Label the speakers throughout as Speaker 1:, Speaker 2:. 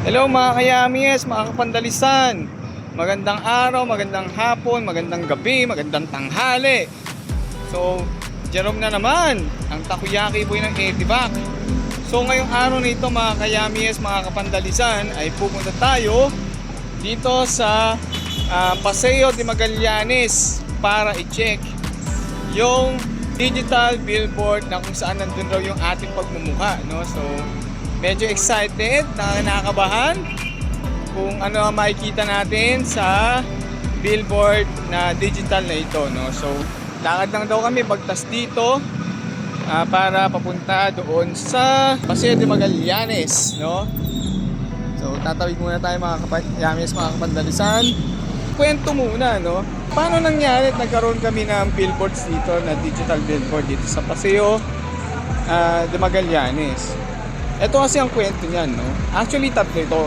Speaker 1: Hello mga kayamies, mga kapandalisan. Magandang araw, magandang hapon, magandang gabi, magandang tanghali. So, Jerome na naman, ang takoyaki boy ng Etivac. So, ngayong araw na ito mga kayamies, mga kapandalisan, ay pupunta tayo dito sa ah, Paseo de Magallanes para i-check yung digital billboard na kung saan nandun raw yung ating pagmumukha. No? So, medyo excited, nakakabahan kung ano ang makikita natin sa billboard na digital na ito. No? So, lakad lang daw kami bagtas dito ah, para papunta doon sa Paseo de Magallanes. No? So, tatawid muna tayo mga kapayamis, mga kapandalisan. Kwento muna, no? Paano nangyari at nagkaroon kami ng billboards dito, na digital billboard dito sa Paseo ah, de Magallanes? Ito kasi ang kwento niyan, no? Actually, tatlo ito.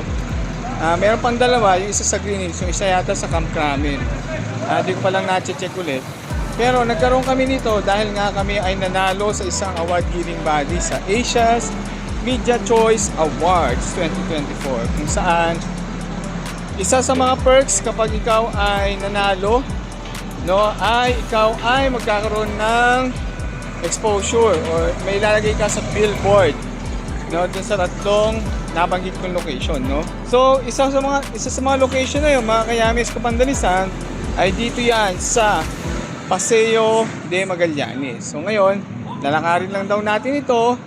Speaker 1: Ah, meron pang dalawa, yung isa sa Green Hills, yung isa yata sa Camp Kramen. Ah, di ko pa lang na-check ulit. Pero nagkaroon kami nito dahil nga kami ay nanalo sa isang award-giving body sa Asia's Media Choice Awards 2024 kung saan isa sa mga perks kapag ikaw ay nanalo no ay ikaw ay magkakaroon ng exposure or may ilalagay ka sa billboard no dun sa tatlong nabanggit kong location no? So isa sa mga isa sa mga location na yun mga kayamis kapandalisan ay dito yan sa Paseo de Magallanes. So ngayon lalakarin lang daw natin ito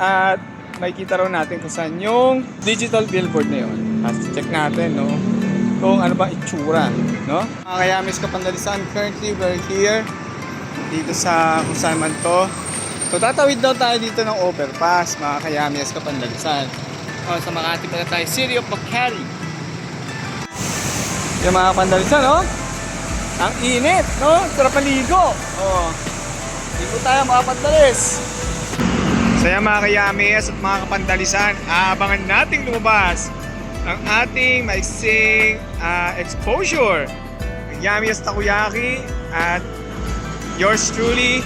Speaker 1: at makikita raw natin kung saan yung digital billboard na yun. At check natin no? Kung ano ba itsura no? Mga kayamis kapandalisan currently we're here dito sa kung saan man to So tatawid daw tayo dito ng overpass, mga kayamis kapandalisan. O, sa Makati pala tayo, City of Makati. Yung mga kapandalisan, oh. Ang init, no? Sarap paligo. Oh. Dito tayo mga pandalis. So yan mga kayamis at mga kapandalisan, aabangan nating lumabas ang ating maiksing ah, exposure. Ang Yami's Takoyaki at yours truly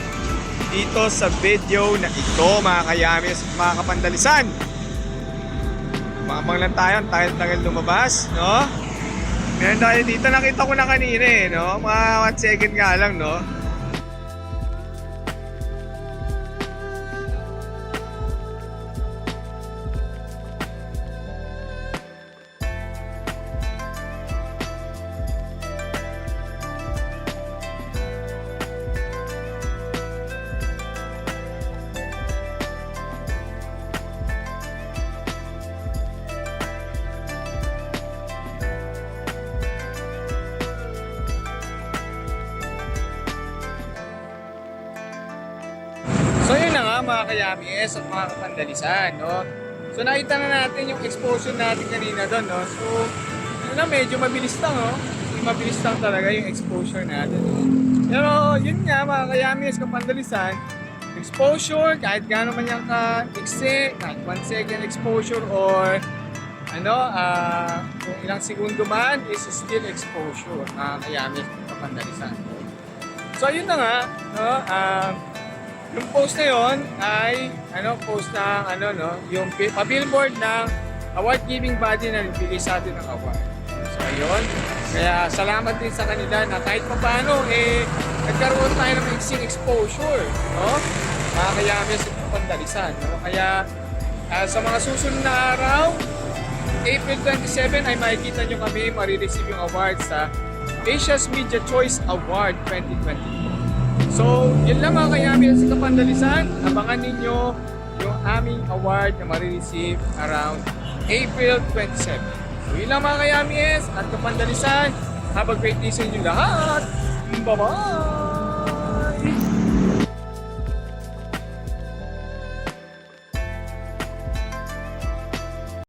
Speaker 1: dito sa video na ito mga kayamis at mga kapandalisan. Mamang lang tayo, ang tagal-tagal lumabas, no? Meron tayo dito, nakita ko na kanina eh, no? Mga 1 second nga lang, no? Kayamis at mga no? So nakita na natin yung exposure natin kanina doon, no? So, yun na, medyo mabilis lang, no? Mabilis lang talaga yung exposure natin. no? Pero yun nga mga kayamis, kapandalisan, exposure, kahit gaano man yung ka-exe, kahit 1 second exposure or ano, ah kung ilang segundo man is still exposure, mga kayamis, kapandalisan. So yun na nga, no? Ah, yung post na yon ay ano post ng ano no, yung pa-billboard ng award giving body na nagbigay sa atin ng award. So ayun. Kaya salamat din sa kanila na kahit pa paano eh nagkaroon tayo ng mixing exposure, no? Mga kayamis at kapandalisan, no? Kaya ah, sa mga susunod na araw, April 27 ay makikita nyo kami marireceive yung award sa Asia's Media Choice Award 2024. So, yun lang mga kayami sa kapandalisan. Abangan ninyo yung aming award na marireceive around April 27. So, yun lang mga kayami at kapandalisan. Have a great day sa inyo lahat. Bye-bye!